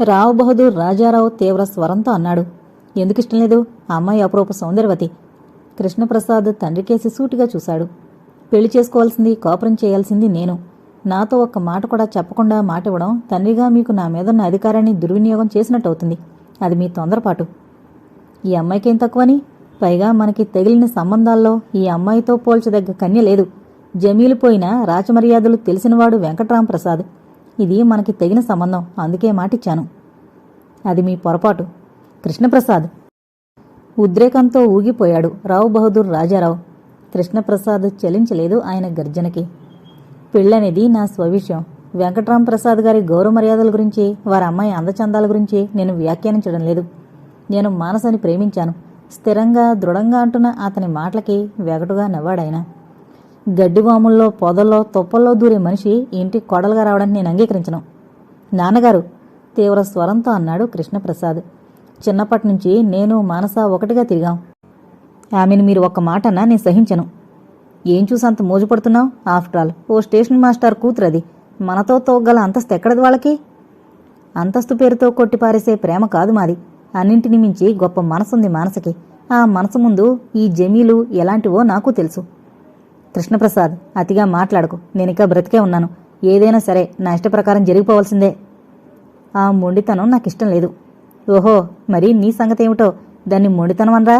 రావు బహదూర్ రాజారావు తీవ్ర స్వరంతో అన్నాడు. ఎందుకు ఇష్టం లేదు? అమ్మాయి అపురూప సౌందర్యవతి. కృష్ణప్రసాద్ తండ్రికేసి సూటిగా చూశాడు. పెళ్ళి చేసుకోవాల్సింది కాపురం చేయాల్సింది నేను. నాతో ఒక్క మాట కూడా చెప్పకుండా మాట ఇవ్వడం తండ్రిగా మీకు నా మీదున్న అధికారాన్ని దుర్వినియోగం చేసినట్టు అవుతుంది అది మీ తొందరపాటు. ఈ అమ్మాయికేం తక్కువని? పైగా మనకి తగిలిన సంబంధాల్లో ఈ అమ్మాయితో పోల్చదగ్గ కన్య లేదు. జమీలు పోయిన రాచమర్యాదలు తెలిసినవాడు వెంకట్రాం ప్రసాద్ ఇది మనకి తగిన సంబంధం. అందుకే మాటిచ్చాను. అది మీ పొరపాటు. కృష్ణప్రసాద్. ఉద్రేకంతో ఊగిపోయాడు రావు బహదూర్ రాజారావు. కృష్ణప్రసాద్ చలించలేదు ఆయన గర్జనకి. పెళ్ళనేది నా స్వవిషయం. వెంకట్రామ్ ప్రసాద్ గారి గౌరవ మర్యాదల గురించి వారి అమ్మాయి అందచందాల గురించి నేను వ్యాఖ్యానించడం లేదు. నేను మానసని ప్రేమించాను. స్థిరంగా దృఢంగా అంటున్న అతని మాటలకి వెగటుగా నవ్వాడాయన. గడ్డివాముల్లో పొదల్లో తుప్పల్లో దూరే మనిషి ఇంటి కొడలుగా రావడానికి నేను అంగీకరించను. నాన్నగారు తీవ్ర స్వరంతో అన్నాడు కృష్ణప్రసాద్. చిన్నప్పటి నుంచి నేను మానస ఒకటిగా తిరిగాం. ఆమెను మీరు ఒక్క మాటన్నా నేను సహించను. ఏం చూసి అంత మోజుపడుతున్నావు ఆఫ్టర్ ఆల్ ఓ స్టేషన్ మాస్టర్ కూతురది మనతో తోగల అంతస్తు ఎక్కడది వాళ్ళకి? అంతస్తు పేరుతో కొట్టిపారేసే ప్రేమ కాదు మాది. అన్నింటిని మించి గొప్ప మనసుంది మానసకి. ఆ మనసు ముందు ఈ జమీలు ఎలాంటివో నాకు తెలుసు. కృష్ణప్రసాద్ అతిగా మాట్లాడకు. నేనిక బ్రతికే ఉన్నాను. ఏదైనా సరే నా ఇష్టప్రకారం జరిగిపోవాల్సిందే. ఆ మొండితనం నాకిష్టం లేదు. ఓహో మరి నీ సంగతి ఏమిటో దాన్ని మొండితనం అనరా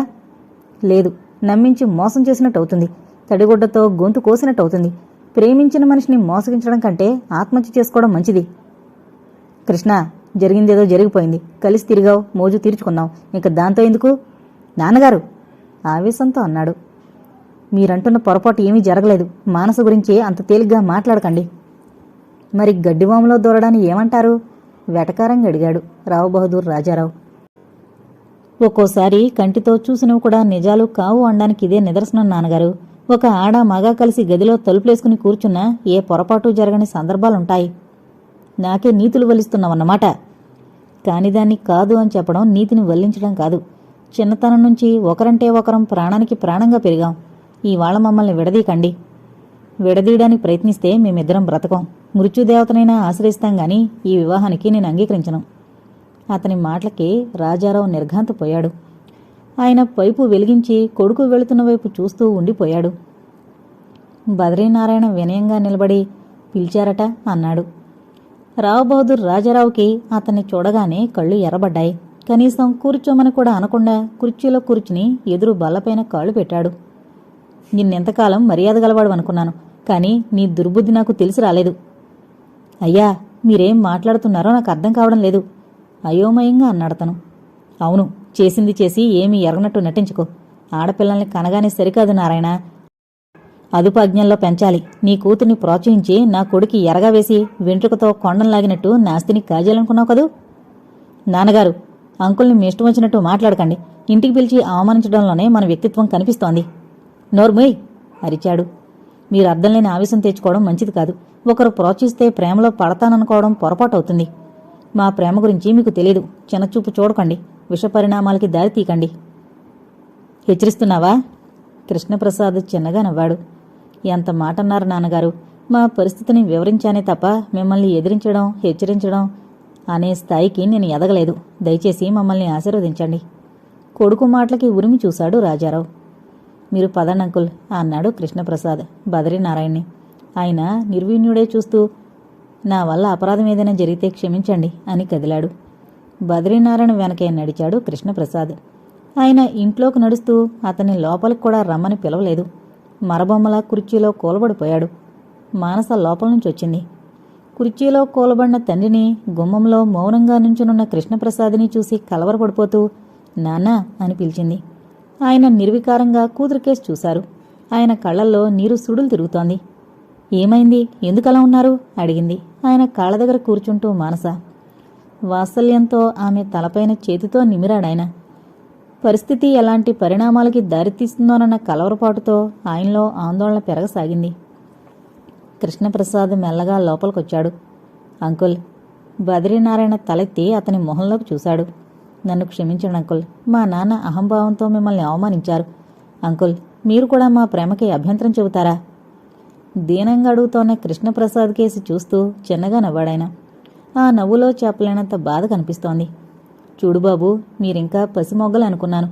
లేదు. నమ్మించి మోసం చేసినట్టు అవుతుంది తడిగుడ్డతో గొంతు కోసినట్టు అవుతుంది ప్రేమించిన మనిషిని మోసగించడం కంటే ఆత్మహత్య చేసుకోవడం మంచిది. కృష్ణ జరిగిందేదో జరిగిపోయింది. కలిసి తిరిగావు. మోజు తీర్చుకున్నావు. ఇంక దాంతో ఎందుకు? నాన్నగారు ఆవేశంతో అన్నాడు. మీరంటున్న పొరపాటు ఏమీ జరగలేదు. మానస గురించి అంత తేలిగ్గా మాట్లాడకండి. మరి గడ్డివాములో దూరడాన్ని ఏమంటారు? వెటకారంగా అడిగాడు రావు బహదూర్ రాజారావు. ఒక్కోసారి కంటితో చూసినవి కూడా నిజాలు కావు అనడానికి ఇదే నిదర్శనం నాన్నగారు. ఒక ఆడ మగ కలిసి గదిలో తలుపులేసుకుని కూర్చున్నా ఏ పొరపాటు జరగని సందర్భాలుంటాయి. నాకే నీతులు వలిస్తున్నావన్నమాట కాని దాన్ని కాదు అని చెప్పడం నీతిని వల్లించడం కాదు. చిన్నతనం నుంచి ఒకరంటే ఒకరం ప్రాణానికి ప్రాణంగా పెరిగాం. ఇవాళ మమ్మల్ని విడదీకండి విడదీయడానికి ప్రయత్నిస్తే మేమిద్దరం బ్రతకం. మృత్యుదేవతనైనా ఆశ్రయిస్తాం గాని ఈ వివాహానికి నేను అంగీకరించను. అతని మాటలకి రాజారావు నిర్ఘాంతపోయాడు ఆయన పైపు వెలిగించి కొడుకు వెళుతున్న వైపు చూస్తూ ఉండిపోయాడు. బద్రీనారాయణ వినయంగా నిలబడి పిలిచారట అన్నాడు. రావు బహదూర్ రాజారావుకి అతన్ని చూడగానే కళ్ళు ఎర్రబడ్డాయి. కనీసం కూర్చోమని కూడా అనకుండా కుర్చీలో కూర్చుని ఎదురు బల్లపైన కాళ్ళు పెట్టాడు. నిన్నెంతకాలం మర్యాద గలవాడు అనుకున్నాను కానీ నీ దుర్బుద్ధి నాకు తెలిసి రాలేదు. అయ్యా మీరేం మాట్లాడుతున్నారో నాకు అర్థం కావడం లేదు. అయోమయంగా అన్నాడతను అవును చేసింది చేసి ఏమీ ఎరగనట్టు నటించుకో. ఆడపిల్లల్ని కనగానే సరికాదు నారాయణ. అదుపాజ్ఞంలో పెంచాలి. నీ కూతుర్ని ప్రోత్సహించి నా కొడుకి ఎరగవేసి వెంట్రుకతో కొండంలాగినట్టు నాస్తిని కాజేయాలనుకున్నావు కదూ? నాన్నగారు అంకుల్ని మీ ఇష్టం వచ్చినట్టు మాట్లాడకండి. ఇంటికి పిలిచి అవమానించడంలోనే మన వ్యక్తిత్వం కనిపిస్తోంది. నోర్మోయ్ అరిచాడు. మీరు అర్థం లేని ఆవేశం తెచ్చుకోవడం మంచిది కాదు. ఒకరు ప్రోత్సహిస్తే ప్రేమలో పడతాననుకోవడం పొరపాటు అవుతుంది మా ప్రేమ గురించి మీకు తెలియదు చిన్నచూపు చూడకండి. విష పరిణామాలకి దారి తీకండి హెచ్చరిస్తున్నావా? కృష్ణప్రసాద్ చిన్నగా నవ్వాడు. ఎంత మాట అన్నారు నాన్నగారు? మా పరిస్థితిని వివరించానే తప్ప మిమ్మల్ని ఎదిరించడం హెచ్చరించడం అనే స్థాయికి నేను ఎదగలేదు. దయచేసి మమ్మల్ని ఆశీర్వదించండి. కొడుకు మాటలకి ఉరిమి చూశాడు రాజారావు. మీరు పదండి అంకుల్ అన్నాడు కృష్ణప్రసాద్. బదరీనారాయణ్ణి. ఆయన నిర్వీణ్యుడే చూస్తూ నా వల్ల అపరాధం ఏదైనా జరిగితే క్షమించండి అని కదిలాడు. బద్రీనారాయణ వెనకే నడిచాడు కృష్ణప్రసాద్. ఆయన ఇంట్లోకి నడుస్తూ అతని లోపలికి కూడా రమ్మని పిలవలేదు. మరబొమ్మల కుర్చీలో కూలబడిపోయాడు. మానస లోపల నుంచి వచ్చింది. కుర్చీలో కూలబడిన తండ్రిని గుమ్మంలో మౌనంగా నుంచునున్న కృష్ణప్రసాద్ని చూసి కలవరపడిపోతూ నాన్నా అని పిలిచింది. ఆయన నిర్వికారంగా కూతురుకేసి చూశారు. ఆయన కళ్ళల్లో నీరు సుడులు తిరుగుతోంది. ఏమైంది? ఎందుకలా ఉన్నారు? అడిగింది. ఆయన కాళ్ళ దగ్గర కూర్చుంటూ మానస. వాత్సల్యంతో ఆమె తలపైన చేతితో నిమిరాడాయన పరిస్థితి ఎలాంటి పరిణామాలకి దారితీస్తుందోనన్న కలవరపాటుతో ఆయనలో ఆందోళన పెరగసాగింది. కృష్ణప్రసాద్ మెల్లగా లోపలికొచ్చాడు. అంకుల్ బద్రీనారాయణ తలెత్తి అతని మొహంలోకి చూశాడు. నన్ను క్షమించండి అంకుల్. మా నాన్న అహంభావంతో మిమ్మల్ని అవమానించారు. అంకుల్ మీరు కూడా మా ప్రేమకి అభ్యంతరం చెబుతారా? దీనంగా అడుగుతోన్న కృష్ణప్రసాద్ కేసి చూస్తూ చిన్నగా నవ్వాడాయన. ఆ నవ్వులో చెప్పలేనంత బాధ కనిపిస్తోంది. చూడు బాబు మీరింకా పసిమొగ్గలు అనుకున్నాను.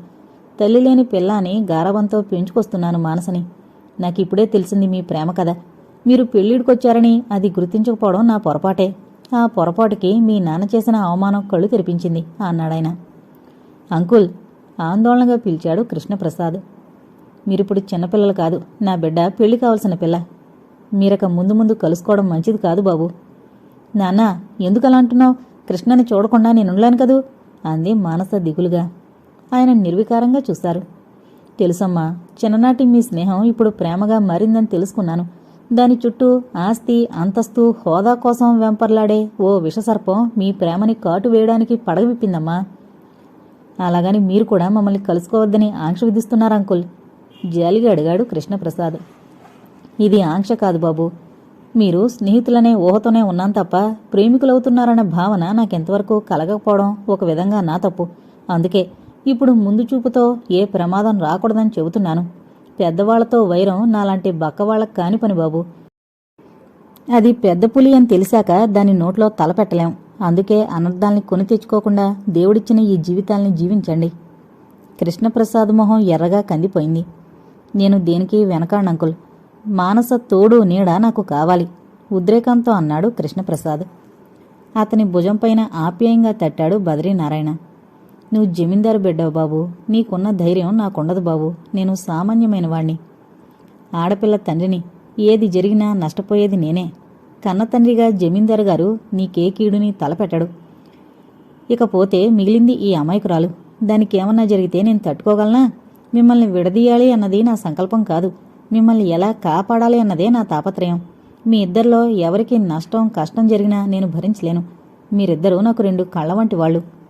తల్లి లేని పిల్ల అని గారవంతో పెంచుకొస్తున్నాను మానసని. నాకు ఇప్పుడే తెలిసింది మీ ప్రేమ కథ. మీరు పెళ్ళిడికొచ్చారని అది గుర్తించకపోవడం నా పొరపాటే. ఆ పొరపాటుకి మీ నాన్న చేసిన అవమానం కళ్ళు తెరిపించింది అన్నాడాయన. అంకుల్ ఆందోళనగా పిలిచాడు కృష్ణప్రసాద్. మీరిప్పుడు చిన్నపిల్లలు కాదు నా బిడ్డ పెళ్ళి కావలసిన పిల్ల. మీరక ముందు ముందు కలుసుకోవడం మంచిది కాదు బాబు. నాన్న ఎందుకు అలా అంటున్నావు? కృష్ణని చూడకుండా నేనుండలేను కదూ? అంది మానస దిగులుగా. ఆయన నిర్వికారంగా చూశారు. తెలుసమ్మా చిన్ననాటి మీ స్నేహం ఇప్పుడు ప్రేమగా మారిందని తెలుసుకున్నాను. దాని చుట్టూ ఆస్తి అంతస్తు హోదా కోసం వెంపర్లాడే ఓ విషసర్పం మీ ప్రేమని కాటు వేయడానికి పడగ విప్పిందమ్మా. అలాగని మీరు కూడా మమ్మల్ని కలుసుకోవద్దని ఆంక్ష విధిస్తున్నారు అంకుల్. జాలిగా అడిగాడు కృష్ణప్రసాద్. ఇది ఆంక్ష కాదు బాబు. మీరు స్నేహితులనే ఊహతోనే ఉన్నాం తప్ప ప్రేమికులవుతున్నారన్న భావన నాకెంతవరకు కలగకపోవడం ఒక విధంగా నా తప్పు. అందుకే ఇప్పుడు ముందు చూపుతో ఏ ప్రమాదం రాకూడదని చెబుతున్నాను. పెద్దవాళ్ళతో వైరం నాలాంటి బక్కవాళ్ళకు కాని పని బాబు. అది పెద్ద పులి అని తెలిసాక దాని నోట్లో తలపెట్టలేం. అందుకే అనర్థాల్ని కొని తెచ్చుకోకుండా దేవుడిచ్చిన ఈ జీవితాల్ని జీవించండి. కృష్ణప్రసాద్ మొహం ఎర్రగా కందిపోయింది. నేను దేనికి వెనకాణంకుల్ మానస తోడు నీడ నాకు కావాలి. ఉద్రేకంతో అన్నాడు కృష్ణప్రసాద్. అతని భుజంపైన ఆప్యాయంగా తట్టాడు బద్రీనారాయణ. నువ్వు జమీందారు బిడ్డవు బాబు. నీకున్న ధైర్యం నాకుండదు బాబు. నేను సామాన్యమైన వాణ్ణి ఆడపిల్ల తండ్రిని ఏది జరిగినా నష్టపోయేది నేనే. కన్న తండ్రిగా జమీందారు గారు నీకే కీడుని తలపెట్టడు. ఇకపోతే మిగిలింది ఈ అమాయకురాలు. దానికి ఏమన్నా జరిగితే నేను తట్టుకోగలనా? మిమ్మల్ని విడదీయాలి అన్నది నా సంకల్పం కాదు. మిమ్మల్ని ఎలా కాపాడాలి అన్నదే నా తాపత్రయం. మీ ఇద్దరిలో ఎవరికి నష్టం కష్టం జరిగినా నేను భరించలేను. మీరిద్దరూ నాకు రెండు కళ్ళ వంటి వాళ్ళు.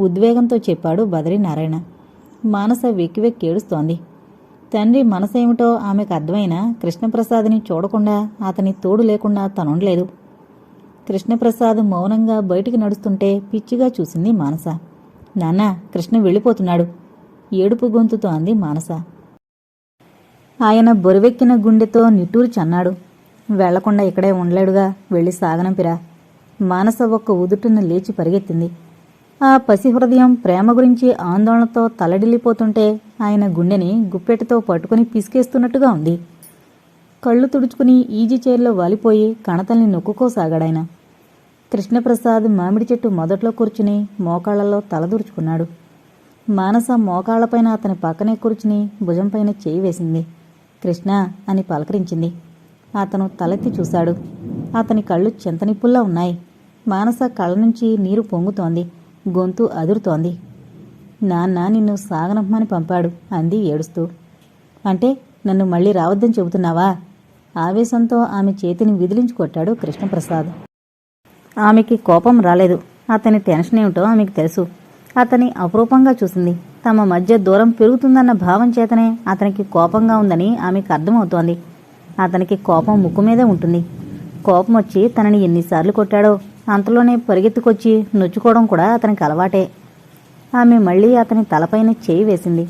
ఉద్వేగంతో చెప్పాడు బద్రీనారాయణ మానస వెక్కి వెక్కి ఏడుస్తోంది. తండ్రి మనసేమిటో ఆమెకు అర్థమైనా కృష్ణప్రసాద్ని చూడకుండా అతని తోడు లేకుండా తనుండలేదు. కృష్ణప్రసాద్ మౌనంగా బయటికి నడుస్తుంటే పిచ్చిగా చూసింది మానస. నాన్న కృష్ణ వెళ్ళిపోతున్నాడు. ఏడుపు గొంతుతో అంది మానస. ఆయన బొరివెక్కిన గుండెతో నిట్టూరు చన్నాడు. వెళ్ళకుండా ఇక్కడే ఉండలేడుగా వెళ్ళి సాగనంపిరా. మానస ఒక్క ఉదుటున లేచి పరిగెత్తింది. ఆ పసి హృదయం ప్రేమ గురించి ఆందోళనతో తలడిల్లిపోతుంటే ఆయన గుండెని గుప్పెటతో పట్టుకుని పిసికేస్తున్నట్టుగా ఉంది. కళ్ళు తుడుచుకుని ఈజీ చైర్లో వాలిపోయి కణతల్ని నొక్కుకోసాగాడాయన. కృష్ణప్రసాద్ మామిడి చెట్టు మొదట్లో కూర్చుని మోకాళ్ళలో తలదూర్చుకున్నాడు మానస మోకాళ్ళపైన అతని పక్కనే కూర్చుని భుజంపైన చేయి వేసింది. కృష్ణ అని పలకరించింది. అతను తలెత్తి చూశాడు. అతని కళ్ళు చింతనిప్పుల్లా ఉన్నాయి. మానస కళ్ళ నుంచి నీరు పొంగుతోంది. గొంతు అదురుతోంది. నాన్న నిన్ను సాగనమ్మని పంపాడు అంది ఏడుస్తూ. అంటే నన్ను మళ్ళీ రావద్దని చెబుతున్నావా? ఆవేశంతో ఆమె చేతిని విదిలించి కొట్టాడు కృష్ణప్రసాద్. ఆమెకి కోపం రాలేదు. అతని టెన్షన్ ఏమిటో ఆమెకు తెలుసు. అతని అపురూపంగా చూసింది. తమ మధ్య దూరం పెరుగుతుందన్న భావం చేతనే అతనికి కోపంగా ఉందని ఆమెకు అర్థమవుతోంది. అతనికి కోపం ముక్కు మీదే ఉంటుంది. కోపం వచ్చి తనని ఎన్నిసార్లు కొట్టాడో అంతలోనే పరిగెత్తుకొచ్చి నొచ్చుకోవడం కూడా అతనికి అలవాటే. ఆమె మళ్ళీ అతని తలపైన చేయి వేసింది.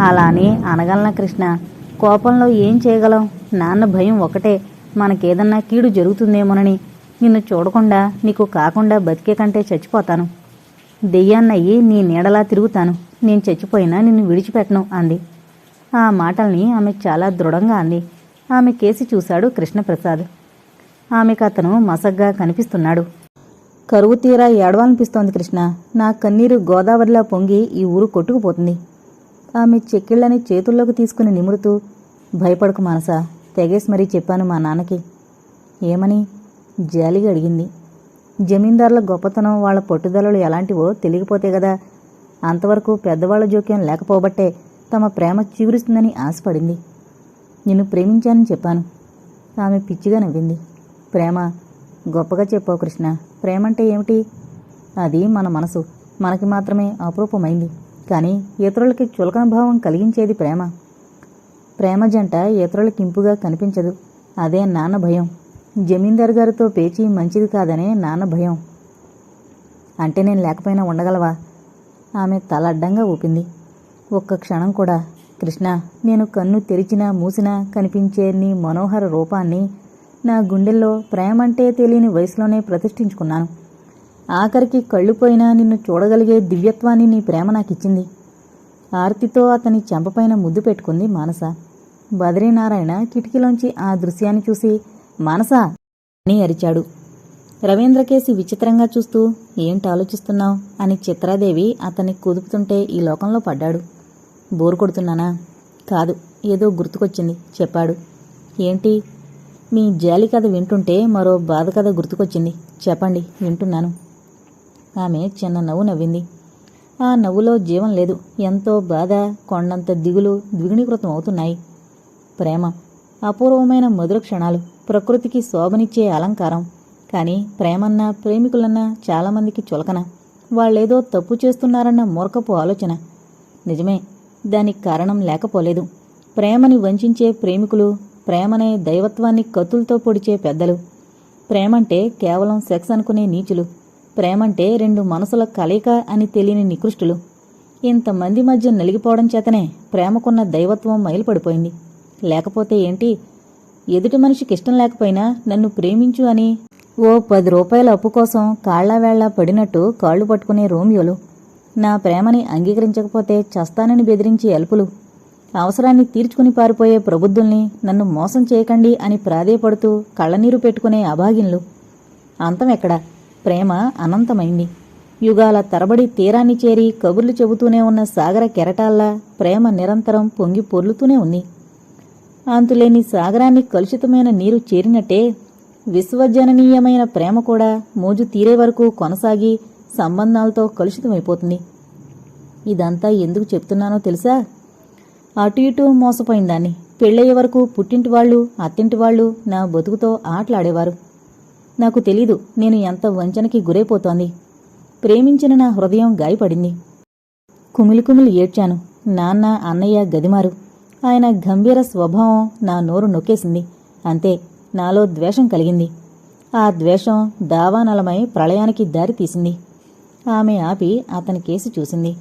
అలా అని అనగలన కృష్ణ కోపంలో ఏం చేయగలం? నాన్న భయం ఒకటే మనకేదన్నా కీడు జరుగుతుందేమోనని. నిన్ను చూడకుండా నీకు కాకుండా బతికే కంటే చచ్చిపోతాను. దెయ్యాన్నయ్యి నీ నీడలా తిరుగుతాను. నేను చచ్చిపోయినా నిన్ను విడిచిపెట్టను అంది. ఆ మాటల్ని ఆమె చాలా దృఢంగా అంది. ఆమె కేసి చూశాడు కృష్ణప్రసాద్. ఆమెకు అతను మసగ్గా కనిపిస్తున్నాడు. కరువు తీరా ఏడవాలనిపిస్తోంది కృష్ణ. నా కన్నీరు గోదావరిలా పొంగి ఈ ఊరు కొట్టుకుపోతుంది. ఆమె చెక్కిళ్ళని చేతుల్లోకి తీసుకుని నిమురుతూ భయపడకు మనసా తెగేసి మరీ చెప్పాను మా నాన్నకి. ఏమని? జాలిగా అడిగింది. జమీందారుల గొప్పతనం వాళ్ళ పట్టుదలలు ఎలాంటివో తెలియకపోతే కదా అంతవరకు పెద్దవాళ్ళ జోక్యం లేకపోబట్టే తమ ప్రేమ చిగురిస్తుందని ఆశపడింది. నిన్ను ప్రేమించానని చెప్పాను. ఆమె పిచ్చిగా నవ్వింది. ప్రేమ. గొప్పగా చెప్పావు కృష్ణ. ప్రేమంటే ఏమిటి? అది మన మనసు. మనకి మాత్రమే అపురూపమైంది. కానీ ఇతరులకి చులకన భావం కలిగించేది ప్రేమ. ప్రేమ జంట ఇతరులకి ఇంపుగా కనిపించదు. అదే నాన్న భయం. జమీందార్ గారితో పేచి మంచిది కాదనే నాన్న భయం. అంటే నేను లేకపోయినా ఉండగలవా? ఆమె తల అడ్డంగా ఊపింది. ఒక్క క్షణం కూడా. కృష్ణ నేను కన్ను తెరిచినా మూసినా కనిపించే నీ మనోహర రూపాన్ని నా గుండెల్లో ప్రేమంటే తెలియని వయసులోనే ప్రతిష్ఠించుకున్నాను. ఆఖరికి కళ్ళు పోయినా నిన్ను చూడగలిగే దివ్యత్వాన్ని నీ ప్రేమ నాకిచ్చింది. ఆర్తితో అతని చెంపపైన ముద్దు పెట్టుకుంది మానస. బద్రీనారాయణ కిటికీలోంచి ఆ దృశ్యాన్ని చూసి మానస! అని అరిచాడు. రవీంద్రకేసి విచిత్రంగా చూస్తూ ఏంటి ఆలోచిస్తున్నావు? అని చిత్రాదేవి అతన్ని కుదుపుతుంటే ఈ లోకంలో పడ్డాడు. బోరు కొడుతున్నానా? కాదు ఏదో గుర్తుకొచ్చింది చెప్పాడు. ఏంటి? మీ జాలి కథ వింటుంటే మరో బాధ కథ గుర్తుకొచ్చింది. చెప్పండి వింటున్నాను. ఆమె చిన్న నవ్వు నవ్వింది. ఆ నవ్వులో జీవం లేదు. ఎంతో బాధ కొండంత దిగులు ద్విగుణీకృతం అవుతున్నాయి. ప్రేమ అపూర్వమైన మధుర క్షణాలు ప్రకృతికి శోభనిచ్చే అలంకారం. కానీ ప్రేమన్నా ప్రేమికులన్నా చాలామందికి చులకన. వాళ్ళేదో తప్పు చేస్తున్నారన్న మూర్ఖపు ఆలోచన. నిజమే దానికి కారణం లేకపోలేదు. ప్రేమని వంచించే ప్రేమికులు ప్రేమనే దైవత్వాన్ని కత్తులతో పొడిచే పెద్దలు. ప్రేమంటే కేవలం సెక్స్ అనుకునే నీచులు. ప్రేమంటే రెండు మనసుల కలయిక అని తెలియని నికృష్టులు. ఇంతమంది మధ్య నలిగిపోవడం చేతనే ప్రేమకున్న దైవత్వం మైలుపడిపోయింది. లేకపోతే ఏంటి? ఎదుటి మనిషికి ఇష్టం లేకపోయినా నన్ను ప్రేమించు అని ఓ పది రూపాయల అప్పు కోసం కాళ్ళావేళ్ళా పడినట్టు కాళ్ళు పట్టుకునే రోమియోలు. నా ప్రేమని అంగీకరించకపోతే చస్తానని బెదిరించి ఎల్పులు అవసరాన్ని తీర్చుకుని పారిపోయే ప్రబుద్ధుల్ని నన్ను మోసం చేయకండి అని ప్రాధేయపడుతూ కళ్ళనీరు పెట్టుకునే అభాగిన్లు. అంతం ఎక్కడ? ప్రేమ అనంతమైంది. యుగాల తరబడి తీరాన్ని చేరి కబుర్లు చెబుతూనే ఉన్న సాగర కెరటాల్లా ప్రేమ నిరంతరం పొంగి పొర్లుతూనే ఉంది. అంతులేని సాగరాన్ని కలుషితమైన నీరు చేరినట్టే విశ్వజననీయమైన ప్రేమ కూడా మోజు తీరే వరకు కొనసాగి సంబంధాలతో కలుషితమైపోతుంది. ఇదంతా ఎందుకు చెప్తున్నానో తెలుసా? అటు ఇటు మోసపోయిందాన్ని పెళ్ళయ్యే వరకు పుట్టింటి వాళ్ళు అత్తింటి వాళ్ళు నా బతుకుతో ఆటలాడేవారు. నాకు తెలీదు నేను ఎంత వంచనకి గురైపోతోంది. ప్రేమించిన నా హృదయం గాయపడింది. కుమిలి కుమిలి ఏడ్చాను. నాన్న అన్నయ్య గదిమారు. ఆయన గంభీర స్వభావం నా నోరు నొక్కేసింది. అంతే నాలో ద్వేషం కలిగింది. ఆ ద్వేషం దావానలమై ప్రళయానికి దారి తీసింది ఆమె ఆపి అతని కేసి చూసింది.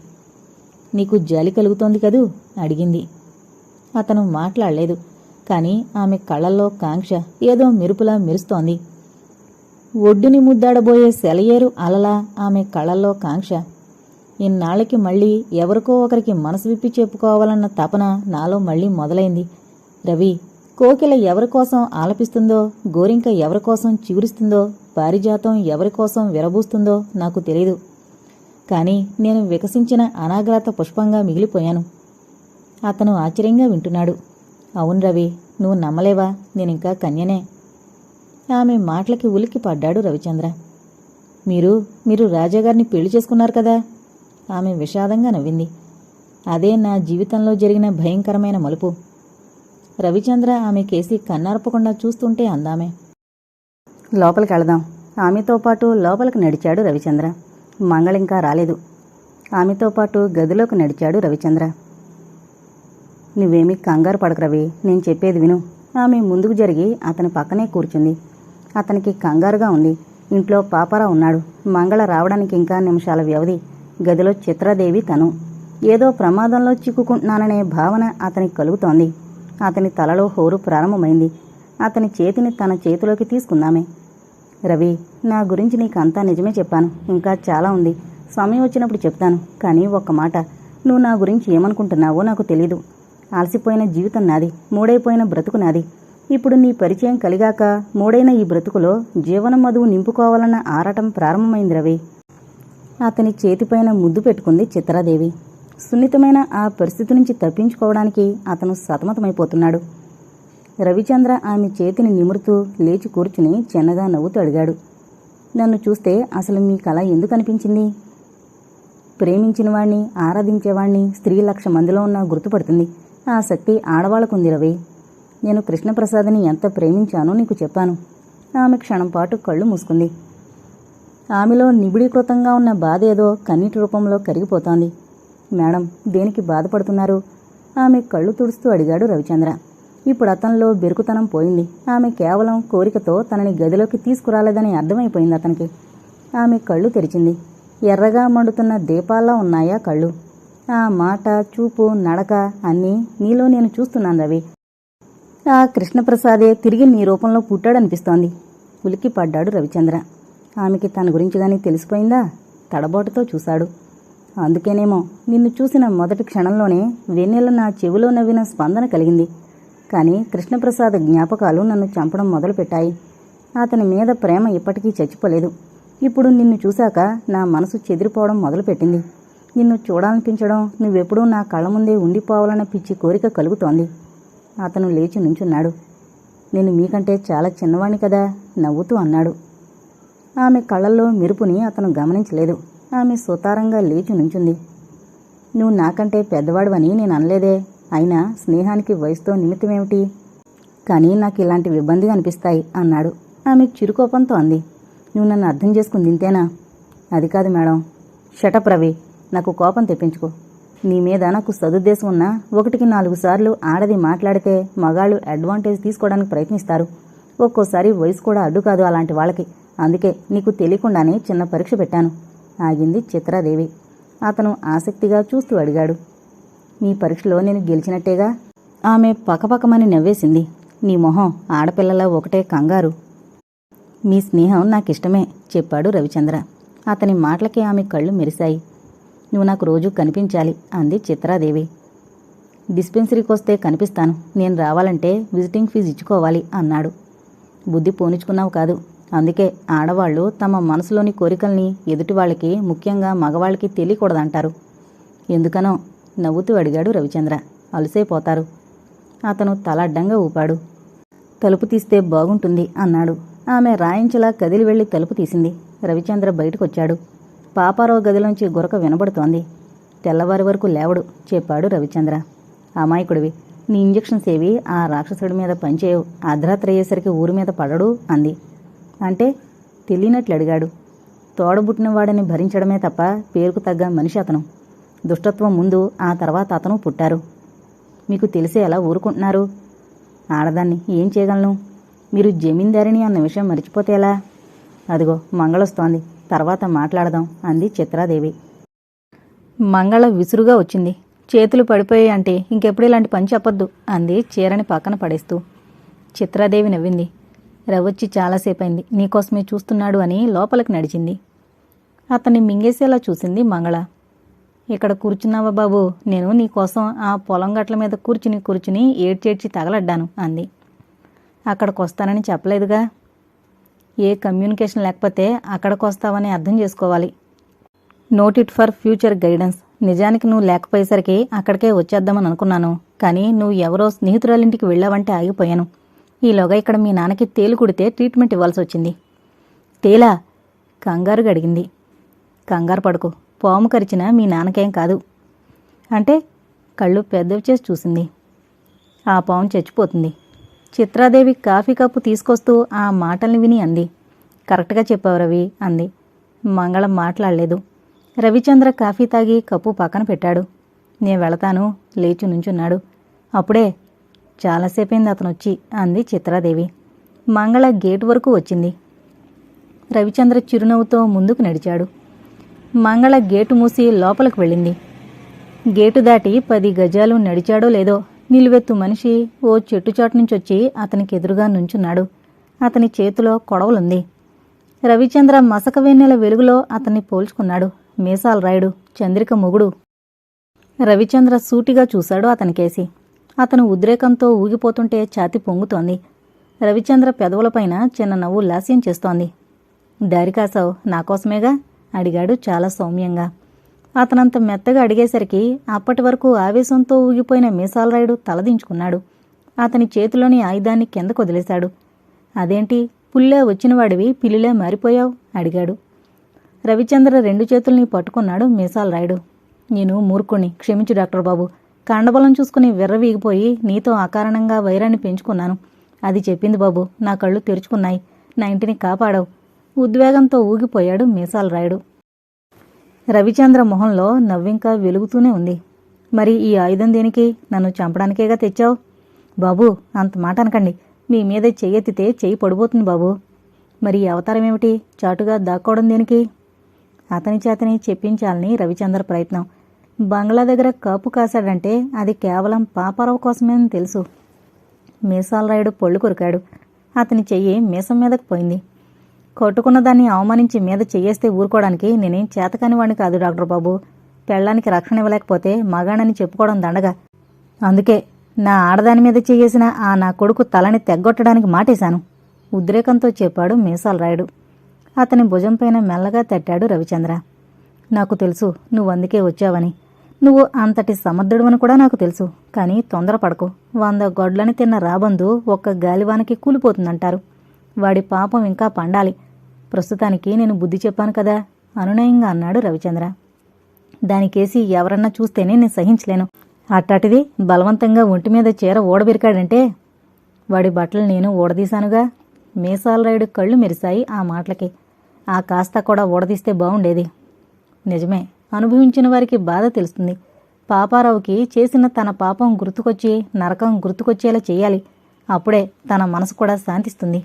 నీకు జాలి కలుగుతోంది కదూ? అడిగింది. అతను మాట్లాడలేదు కానీ ఆమె కళ్ళల్లో కాంక్ష ఏదో మెరుపులా మెరుస్తోంది. ఒడ్డుని ముద్దాడబోయే సెలయేరు అలలా ఆమె కళ్ళల్లో కాంక్ష. ఇన్నాళ్ళకి మళ్ళీ ఎవరికో ఒకరికి మనసు విప్పి చెప్పుకోవాలన్న తపన నాలో మళ్ళీ మొదలైంది. రవి కోకిల ఎవరికోసం ఆలపిస్తుందో గోరింక ఎవరికోసం చిగురిస్తుందో పారిజాతం ఎవరికోసం విరబూస్తుందో నాకు తెలియదు కానీ నేను వికసించిన అనాగ్రత పుష్పంగా మిగిలిపోయాను. అతను ఆశ్చర్యంగా వింటున్నాడు. అవును రవి నువ్వు నమ్మలేవా? నేనింకా కన్యనే. ఆమె మాటలకి ఉలిక్కి పడ్డాడు రవిచంద్ర. మీరు మీరు రాజాగారిని పెళ్ళి చేసుకున్నారు కదా? ఆమె విషాదంగా నవ్వింది. అదే నా జీవితంలో జరిగిన భయంకరమైన మలుపు. రవిచంద్ర ఆమె కేసి కన్నార్పకుండా చూస్తుంటే అందామే. లోపలికి వెళదాం ఆమెతో పాటు లోపలికి నడిచాడు రవిచంద్ర. మంగళింకా రాలేదు. ఆమెతో పాటు గదిలోకి నడిచాడు రవిచంద్ర. నువ్వేమీ కంగారు పడకు రవి నేను చెప్పేది విను ఆమె ముందుకు జరిగి అతని పక్కనే కూర్చుంది. అతనికి కంగారుగా ఉంది. ఇంట్లో పాపారా ఉన్నాడు. మంగళ రావడానికి ఇంకా నిమిషాల వ్యవధి. గదిలో చిత్రాదేవి తను. ఏదో ప్రమాదంలో చిక్కుకుంటున్నాననే భావన అతనికి కలుగుతోంది. అతని తలలో హోరు ప్రారంభమైంది. అతని చేతిని తన చేతిలోకి తీసుకుందామే. రవి నా గురించి నీకంతా నిజమే చెప్పాను. ఇంకా చాలా ఉంది. సమయం వచ్చినప్పుడు చెప్తాను. కానీ ఒక్క మాట. నువ్వు నా గురించి ఏమనుకుంటున్నావో నాకు తెలీదు. అలసిపోయిన జీవితం నాది. మూడైపోయిన బ్రతుకు నాది. ఇప్పుడు నీ పరిచయం కలిగాక మూడైన ఈ బ్రతుకులో జీవనం మధువు నింపుకోవాలన్న ఆరాటం ప్రారంభమైంది రవి. అతని చేతిపైన ముద్దు పెట్టుకుంది చిత్రాదేవి. సున్నితమైన ఆ పరిస్థితి నుంచి తప్పించుకోవడానికి అతను సతమతమైపోతున్నాడు. రవిచంద్ర ఆమె చేతిని నిమురుతూ లేచి కూర్చుని చిన్నగా నవ్వుతూ అడిగాడు. నన్ను చూస్తే అసలు మీ కళ ఎందుకు అనిపించింది? ప్రేమించిన వాణ్ణి ఆరాధించేవాణ్ణి స్త్రీ లక్ష మందిలో ఉన్న గుర్తుపడుతుంది. ఆ శక్తి ఆడవాళ్ళకుంది రవి. నేను కృష్ణప్రసాద్ని ఎంత ప్రేమించానో నీకు చెప్పాను. ఆమె క్షణం పాటు కళ్ళు మూసుకుంది. ఆమెలో నిబిడీకృతంగా ఉన్న బాధ ఏదో కన్నీటి రూపంలో కరిగిపోతోంది. మేడం దేనికి బాధపడుతున్నారు? ఆమె కళ్ళు తుడుస్తూ అడిగాడు రవిచంద్ర. ఇప్పుడు అతనిలో బెరుకుతనం పోయింది. ఆమె కేవలం కోరికతో తనని గదిలోకి తీసుకురాలేదని అర్థమైపోయింది అతనికి. ఆమె కళ్ళు తెరిచింది. ఎర్రగా మండుతున్న దీపాల్లా ఉన్నాయా కళ్ళు? ఆ మాట చూపు నడక అన్నీ నీలో నేను చూస్తున్నాను రవి. ఆ కృష్ణప్రసాదే తిరిగి నీ రూపంలో పుట్టాడనిపిస్తోంది. ఉలికి పడ్డాడు రవిచంద్ర. ఆమెకి తన గురించి గాని తెలిసిపోయిందా? తడబాటుతో చూశాడు. అందుకేనేమో నిన్ను చూసిన మొదటి క్షణంలోనే వెన్నెల నా చెవిలో నవ్విన స్పందన కలిగింది. కానీ కృష్ణప్రసాద్ జ్ఞాపకాలు నన్ను చంపడం మొదలుపెట్టాయి. అతని మీద ప్రేమ ఇప్పటికీ చచ్చిపోలేదు. ఇప్పుడు నిన్ను చూశాక నా మనసు చెదిరిపోవడం మొదలుపెట్టింది. నిన్ను చూడాలనిపించడం నువ్వెప్పుడూ నా కళ్ళ ముందే ఉండిపోవాలన్న పిచ్చి కోరిక కలుగుతోంది. అతను లేచి నుంచున్నాడు. నేను మీకంటే చాలా చిన్నవాణ్ణి కదా నవ్వుతూ అన్నాడు. ఆమె కళ్ళల్లో మెరుపుని అతను గమనించలేదు. ఆమె సుతారంగా లేచి నుంచుంది. నువ్వు నాకంటే పెద్దవాడివని నేను అనలేదే. అయినా స్నేహానికి వయసుతో నిమిత్తమేమిటి? కానీ నాకు ఇలాంటివి ఇబ్బందిగా అనిపిస్తాయి అన్నాడు. ఆమె చిరుకోపంతో అంది. నువ్వు నన్ను అర్థం చేసుకుంది ఇంతేనా అది కాదు మేడం. షటప్ రవి నాకు కోపం తెప్పించుకో. నీ మీద నాకు సదుద్దేశం ఉన్నా ఒకటికి నాలుగు సార్లు ఆడది మాట్లాడితే మగాళ్ళు అడ్వాంటేజ్ తీసుకోవడానికి ప్రయత్నిస్తారు. ఒక్కోసారి వయసు కూడా అడ్డు కాదు అలాంటి వాళ్ళకి. అందుకే నీకు తెలియకుండానే చిన్న పరీక్ష పెట్టాను. ఆగింది చిత్రాదేవి. అతను ఆసక్తిగా చూస్తూ అడిగాడు. మీ పరీక్షలో నేను గెలిచినట్టేగా? ఆమె పకపకమని నవ్వేసింది. నీ మొహం ఆడపిల్లల ఒకటే కంగారు. మీ స్నేహం నాకిష్టమే చెప్పాడు రవిచంద్ర. అతని మాటలకి ఆమె కళ్ళు మెరిశాయి. నువ్వు నాకు రోజు కనిపించాలి అంది చిత్రాదేవి. డిస్పెన్సరీకి వస్తే కనిపిస్తాను. నేను రావాలంటే విజిటింగ్ ఫీజు ఇచ్చుకోవాలి అన్నాడు. బుద్ధి పోనిచ్చుకున్నావు కాదు. అందుకే ఆడవాళ్ళు తమ మనసులోని కోరికల్ని ఎదుటి వాళ్ళకి ముఖ్యంగా మగవాళ్ళకి తెలియకూడదంటారు. ఎందుకనో నవ్వుతూ అడిగాడు రవిచంద్ర. అలసైపోతారు. అతను తల అడ్డంగా ఊపాడు. తలుపు తీస్తే బాగుంటుంది అన్నాడు. ఆమె రాయించలా కదిలి వెళ్ళి తలుపు తీసింది. రవిచంద్ర బయటకొచ్చాడు. పాపారావు గదిలోంచి గురక వినబడుతోంది. తెల్లవారి వరకు లేవడు చెప్పాడు రవిచంద్ర. అమాయకుడివి. నీ ఇంజెక్షన్స్ ఏవి? ఆ రాక్షసుడి మీద పనిచేయవు. అర్ధరాత్రి అయ్యేసరికి ఊరి మీద పడడు అంది. అంటే? తెలియనట్లు అడిగాడు తోడబుట్టినవాడని భరించడమే తప్ప పేరుకు తగ్గ మనిషి అతను. దుష్టత్వం ముందు ఆ తర్వాత అతను పుట్టారు. మీకు తెలిసే ఎలా ఊరుకుంటున్నారు? ఆడదాన్ని ఏం చేయగలను? మీరు జమీందారిని అన్న విషయం మర్చిపోతే ఎలా? అదిగో మంగళొస్తోంది. తర్వాత మాట్లాడదాం అంది చిత్రాదేవి. మంగళ విసురుగా వచ్చింది. చేతులు పడిపోయి అంటే ఇంకెప్పుడు ఇలాంటి పని చెప్పొద్దు అంది చీరని పక్కన పడేస్తూ. చిత్రాదేవి నవ్వింది. రవొచ్చి చాలాసేపైంది. నీకోసమే చూస్తున్నాడు అని లోపలికి నడిచింది. అతన్ని మింగేసేలా చూసింది మంగళ. ఇక్కడ కూర్చున్నావా బాబు? నేను నీకోసం ఆ పొలం గట్ల మీద కూర్చుని కూర్చుని ఏడ్చేడ్చి తగలడ్డాను అంది. అక్కడికి వస్తానని చెప్పలేదుగా. ఏ కమ్యూనికేషన్ లేకపోతే అక్కడికి వస్తావని అర్థం చేసుకోవాలి. Note it for future guidance నిజానికి నువ్వు లేకపోయేసరికి అక్కడికే వచ్చేద్దామని అనుకున్నాను కానీ నువ్వు ఎవరో స్నేహితురాలింటికి వెళ్ళావంటే ఆగిపోయాను. ఈలోగా ఇక్కడ మీ నాన్నకి తేలు కుడితే ట్రీట్మెంట్ ఇవ్వాల్సి వచ్చింది. తేలా? కంగారుగా అడిగింది. కంగారు పడుకో. పాము కరిచిన మీ నాన్నకేం కాదు. అంటే కళ్ళు పెద్దవి చేసి చూసింది. ఆ పాము చచ్చిపోతుంది. చిత్రాదేవి కాఫీ కప్పు తీసుకొస్తూ ఆ మాటల్ని విని అంది. కరెక్ట్గా చెప్పావు రవి అంది. మంగళం మాట్లాడలేదు. రవిచంద్ర కాఫీ తాగి కప్పు పక్కన పెట్టాడు. నేను వెళతాను లేచి నుంచున్నాడు. అప్పుడే చాలాసేపైంది అతను వచ్చి అంది చిత్రాదేవి. మంగళ గేటు వరకు వచ్చింది. రవిచంద్ర చిరునవ్వుతో ముందుకు నడిచాడు. మంగళ గేటు మూసి లోపలికి వెళ్ళింది. గేటు దాటి పది గజాలు నడిచాడో లేదో నిలువెత్తు మనిషి ఓ చెట్టుచాటు నుంచి వచ్చి అతనికి ఎదురుగా నుంచున్నాడు. అతని చేతిలో కొడవలుంది. రవిచంద్ర మసక వెన్నెల వెలుగులో అతన్ని పోల్చుకున్నాడు. మీసాల్ రాయుడు చంద్రిక మొగుడు. రవిచంద్ర సూటిగా చూశాడు అతనికేసి అతను ఉద్రేకంతో ఊగిపోతుంటే ఛాతి పొంగుతోంది. రవిచంద్ర పెదవులపైన చిన్న నవ్వు లాస్యం చేస్తోంది. దారి కాసావు నాకోసమేగా అడిగాడు చాలా సౌమ్యంగా. అతనంత మెత్తగా అడిగేసరికి అప్పటి వరకు ఆవేశంతో ఊగిపోయిన మీసాలరాయుడు తలదించుకున్నాడు. అతని చేతిలోని ఆయుధాన్ని కిందకు వదిలేశాడు. అదేంటి? పుల్లే వచ్చినవాడివి? పిల్లిలే మారిపోయావు? అడిగాడు. రవిచంద్ర రెండు చేతుల్ని పట్టుకున్నాడు మీసాలరాయుడు. నేను మూర్ఖుణ్ణి. క్షమించు డాక్టర్ బాబు. కండబలం చూసుకుని విర్రవీగిపోయి నీతో అకారణంగా వైరాన్ని పెంచుకున్నాను. అది చెప్పింది బాబు. నా కళ్ళు తెరుచుకున్నాయి. నా ఇంటిని కాపాడావు. ఉద్వేగంతో ఊగిపోయాడు మీసాలరాయుడు. రవిచంద్ర మొహంలో నవ్వింకా వెలుగుతూనే ఉంది. మరి ఈ ఆయుధం దేనికి? నన్ను చంపడానికేగా తెచ్చావు? బాబు అంత మాట అనకండి. మీ మీద చెయ్యెత్తితే చెయ్యి పడిపోతుంది బాబు. మరి ఈ అవతారం ఏమిటి? చాటుగా దాక్కోవడం దేనికి? అతని చేతని చెప్పించాలని రవిచంద్ర ప్రయత్నం. బంగ్లా దగ్గర కాపు కాశాడంటే అది కేవలం పాపారావు కోసమే అని తెలుసు. మీసాలరాయుడు పొళ్ళు కొరికాడు. అతని చెయ్యి మీసం మీదకు పోయింది. కొట్టుకున్న దాన్ని అవమానించి మీద చెయ్యేస్తే ఊరుకోవడానికి నేనేం చేతకాని వాడిని కాదు డాక్టర్ బాబు. పెళ్ళానికి రక్షణ ఇవ్వలేకపోతే మగాణని చెప్పుకోవడం దండగా. అందుకే నా ఆడదాని మీద చెయ్యేసిన ఆ నా కొడుకు తలని తెగ్గొట్టడానికి మాటేశాను. ఉద్రేకంతో చెప్పాడు మీసాలరాయుడు అతని భుజంపైన మెల్లగా తట్టాడు రవిచంద్ర. నాకు తెలుసు నువ్వు అందుకే వచ్చావని. నువ్వు అంతటి సమర్థుడవని కూడా నాకు తెలుసు. కానీ తొందరపడకు. వంద గొడ్లని తిన్న రాబందు ఒక్క గాలివానకి కూలిపోతుందంటారు. వాడి పాపం ఇంకా పండాలి. ప్రస్తుతానికి నేను బుద్ధి చెప్పాను కదా అనునయంగా అన్నాడు రవిచంద్ర. దానికేసి ఎవరన్నా చూస్తేనే నేను సహించలేను. అట్టాటిది బలవంతంగా ఒంటి మీద చీర ఓడబెరికాడంటే వాడి బట్టలు నేను ఓడదీశానుగా. మీసాలరాయుడు కళ్ళు మెరిశాయి ఆ మాటలకి. ఆ కాస్త కూడా ఊడదీస్తే బాగుండేది నిజమే అనుభవించిన వారికి బాధ తెలుస్తుంది. పాపారావుకి చేసిన తన పాపం గుర్తుకొచ్చి నరకం గుర్తుకొచ్చేలా చేయాలి. అప్పుడే తన మనసు కూడా శాంతిస్తుంది.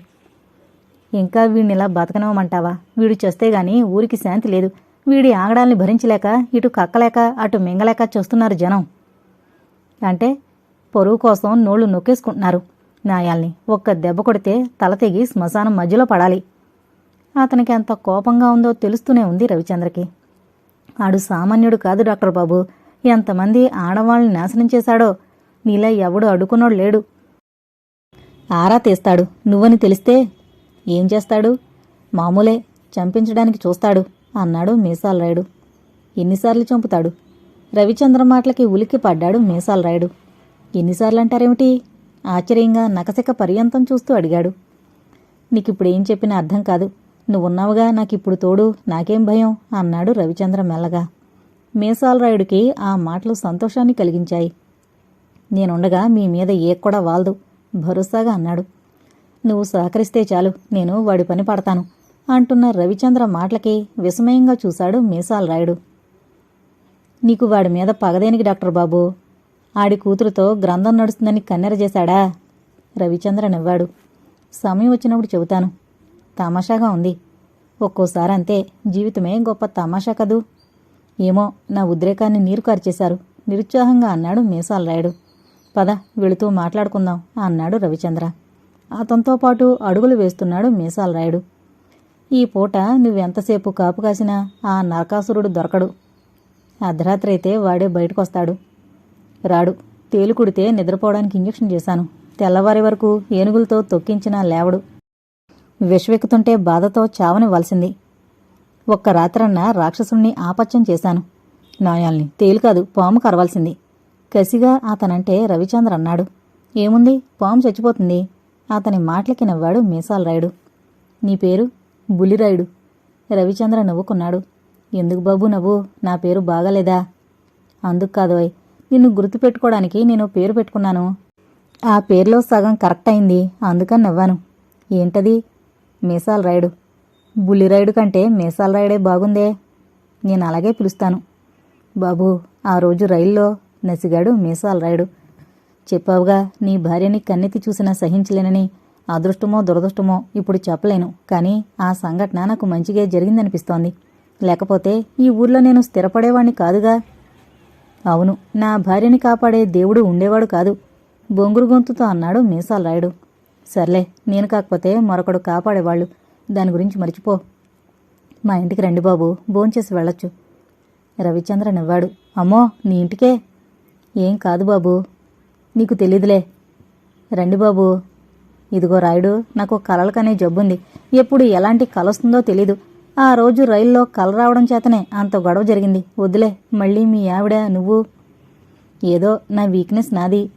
ఇంకా వీడినిలా బతకనివ్వమంటావా? వీడు చేస్తే గాని ఊరికి శాంతి లేదు. వీడి ఆగడాల్ని భరించలేక ఇటు కక్కలేక అటు మింగలేక చూస్తున్నారు జనం. అంటే పొరుగు కోసం నోళ్ళు నొక్కేసుకుంటున్నారు న్యాయాల్ని. ఒక్క దెబ్బ కొడితే తల తెగి శ్మశానం మధ్యలో పడాలి. అతనికి ఎంత కోపంగా ఉందో తెలుస్తూనే ఉంది రవిచంద్రకి. ఆడు సామాన్యుడు కాదు డాక్టర్ బాబు. ఎంతమంది ఆడవాళ్ళని నాశనం చేశాడో నీలా ఎవడు అడుకునోడు లేడు. ఆరా తీస్తాడు. నువ్వని తెలిస్తే ఏం చేస్తాడు? మామూలే చంపించడానికి చూస్తాడు అన్నాడు మీసాలరాయుడు. ఎన్నిసార్లు చంపుతాడు? రవిచంద్ర మాటలకి ఉలిక్కి పడ్డాడు మీసాలరాయుడు. ఎన్నిసార్లు అంటారేమిటి ఆశ్చర్యంగా నకసిక పర్యంతం చూస్తూ అడిగాడు. నీకిప్పుడేం చెప్పినా అర్థం కాదు. నువ్వున్నావుగా నాకిప్పుడు తోడు నాకేం భయం అన్నాడు రవిచంద్ర మెల్లగా. మీసాలరాయుడికి ఆ మాటలు సంతోషాన్ని కలిగించాయి. నేనుండగా మీ మీద ఏ కూడా వాల్దు భరోసాగా అన్నాడు. నువ్వు సహకరిస్తే చాలు నేను వాడి పని పడతాను అంటున్న రవిచంద్ర మాటలకి విస్మయంగా చూశాడు మీసాలరాయుడు నీకు వాడి మీద పగదేనికి డాక్టర్ బాబు. ఆడి కూతురుతో గ్రంథం నడుస్తుందని కన్నెర చేశాడా? రవిచంద్ర నవ్వాడు. సమయం వచ్చినప్పుడు చెబుతాను. తమాషాగా ఉంది. ఒక్కోసారి అంతే జీవితమే గొప్ప తమాషా కదూ. ఏమో నా ఉద్రేకాన్ని నీరు కార్చేశారు నిరుత్సాహంగా అన్నాడు మీసాలరాయుడు పద వెళుతూ మాట్లాడుకుందాం అన్నాడు రవిచంద్ర. అతనితో పాటు అడుగులు వేస్తున్నాడు మీసాలరాయుడు ఈ పూట నువ్వెంతసేపు కాపు కాసినా ఆ నరకాసురుడు దొరకడు. అర్ధరాత్రి అయితే వాడే బయటకొస్తాడు. రాడు తేలు కుడితే నిద్రపోవడానికి ఇంజెక్షన్ చేశాను. తెల్లవారి వరకు ఏనుగులతో తొక్కించినా లేవడు. విషవెక్కుతుంటే బాధతో చావనివ్వాల్సింది. ఒక్క రాత్రన్న రాక్షసుణ్ణి ఆపత్యం చేశాను. నాయాల్ని తేలికాదు పాము కరవాల్సింది. కసిగా అతనంటే రవిచంద్ర అన్నాడు ఏముంది? పాము చచ్చిపోతుంది. అతని మాటలకి నవ్వాడు మీసాలరాయుడు నీ పేరు? బులిరాయుడు రవిచంద్ర నవ్వుకున్నాడు. ఎందుకు బాబు నవ్వు? నా పేరు బాగాలేదా? అందుకు కాదోయ్ నిన్ను గుర్తుపెట్టుకోవడానికి నేను పేరు పెట్టుకున్నాను. ఆ పేరులో సగం కరెక్ట్ అయింది. అందుకని నవ్వాను. ఏంటది? మీసాల్ రాయుడు. బుల్లిరాయుడు కంటే మీసాల్ రాయుడే బాగుందే. నేను అలాగే పిలుస్తాను. బాబు ఆ రోజు రైల్లో నసిగాడు మీసాల్ రాయుడు. చెప్పావుగా నీ భార్యని కన్నెత్తి చూసినా సహించలేనని అదృష్టమో దురదృష్టమో ఇప్పుడు చెప్పలేను. కానీ ఆ సంఘటన నాకు మంచిగా జరిగిందనిపిస్తోంది. లేకపోతే ఈ ఊర్లో నేను స్థిరపడేవాణ్ణి కాదుగా? అవును నా భార్యని కాపాడే దేవుడు ఉండేవాడు కాదు. బొంగురు గొంతుతో అన్నాడు మీసాల్ రాయుడు సర్లే నేను కాకపోతే మరొకడు కాపాడేవాళ్ళు. దాని గురించి మర్చిపో. మా ఇంటికి రండి బాబు భోంచేసి వెళ్ళొచ్చు. రవిచంద్ర నవ్వాడు. అమ్మో నీ ఇంటికే? ఏం కాదు బాబు. నీకు తెలీదులే. రండి బాబు. ఇదిగో రాయుడు నాకు కలలకనే జబ్బుంది. ఎప్పుడు ఎలాంటి కలొస్తుందో తెలీదు. ఆ రోజు రైల్లో కల రావడం చేతనే అంత గొడవ జరిగింది. వద్దులే మళ్ళీ మీ ఆవిడ నువ్వు? ఏదో నా వీక్నెస్ నాది.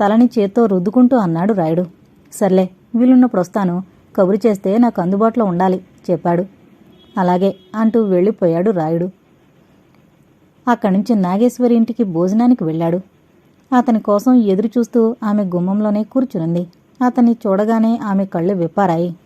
తలని చేత్తో రుద్దుకుంటూ అన్నాడు రాయుడు. సర్లే వీలున్నప్పుడు వస్తాను. కబురు చేస్తే నాకు అందుబాటులో ఉండాలి చెప్పాడు. అలాగే అంటూ వెళ్ళిపోయాడు రాయుడు. అక్కడి నుంచి నాగేశ్వరి ఇంటికి భోజనానికి వెళ్ళాడు. అతని కోసం ఎదురుచూస్తూ ఆమె గుమ్మంలోనే కూర్చునుంది. అతన్ని చూడగానే ఆమె కళ్ళు విప్పారాయి.